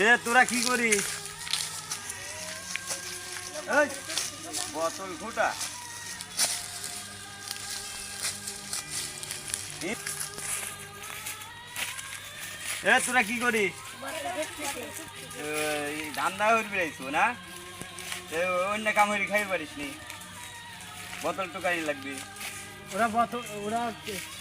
এ, তোরা কি করিস? বোতল ফুটা এ, তোরা কি করিস? ধান্দা করবি রাইছো না? অন্য কাম হইলে খাই পারিস নি বোতল টুকাই লাগবে। ওরা বত ওরা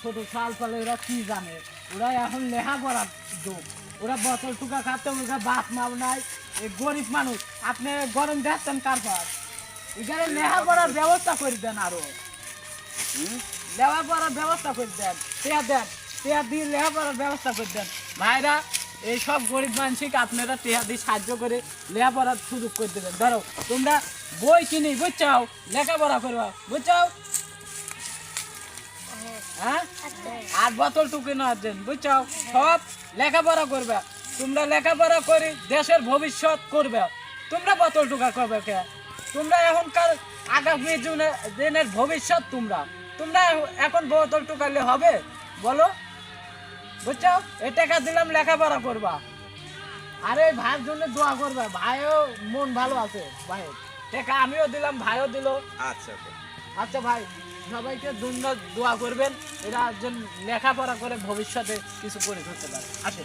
ছোট সাল পালে ওরা কি জানে? ওরা এখন লেখা করার যোগ। ওরা বোতল টুকা খাতে ওরা বাপ মাও নাই এই গরিব মানুষ। আপনি গরম দেখছেন কার পার এখানে লেখা পড়ার ব্যবস্থা করে দেন আরও? লেখা পড়ার ব্যবস্থা করে দেন। টেয়া দেন টেয়া দিয়ে লেখা পড়ার ব্যবস্থা করে দেন। ভাইরা এই সব গরিব মানুষকে আপনারা টেয়া দিয়ে সাহায্য করে লেখাপড়ার সুযোগ করে দেবেন। ধরো তোমরা বই কিনি বুঝছাও লেখাপড়া করবা বুঝছাও হ্যাঁ? আর বোতল টুকে না দেন বুঝছাও? সব লেখাপড়া করবে। তোমরা লেখাপড়া করে দেশের ভবিষ্যৎ করবে। তোমরা বোতল টুকা করবে কে? তোমরা এখনকার আগামী দিনে- দিনের ভবিষ্যৎ তোমরা। তোমরা এখন বোতল টুকালে হবে? বলো। বুঝছ এই টাকা দিলাম লেখাপড়া করবা। আরে ভাইয়ের জন্য দোয়া করবে। ভাইও মন ভালো আছে ভাই। টাকা আমিও দিলাম ভাইও দিল। আচ্ছা আচ্ছা ভাই। সবাইকে জন্য দোয়া করবেন। এরা একজন লেখাপড়া করে ভবিষ্যতে কিছু করে ধরতে পারে। আসে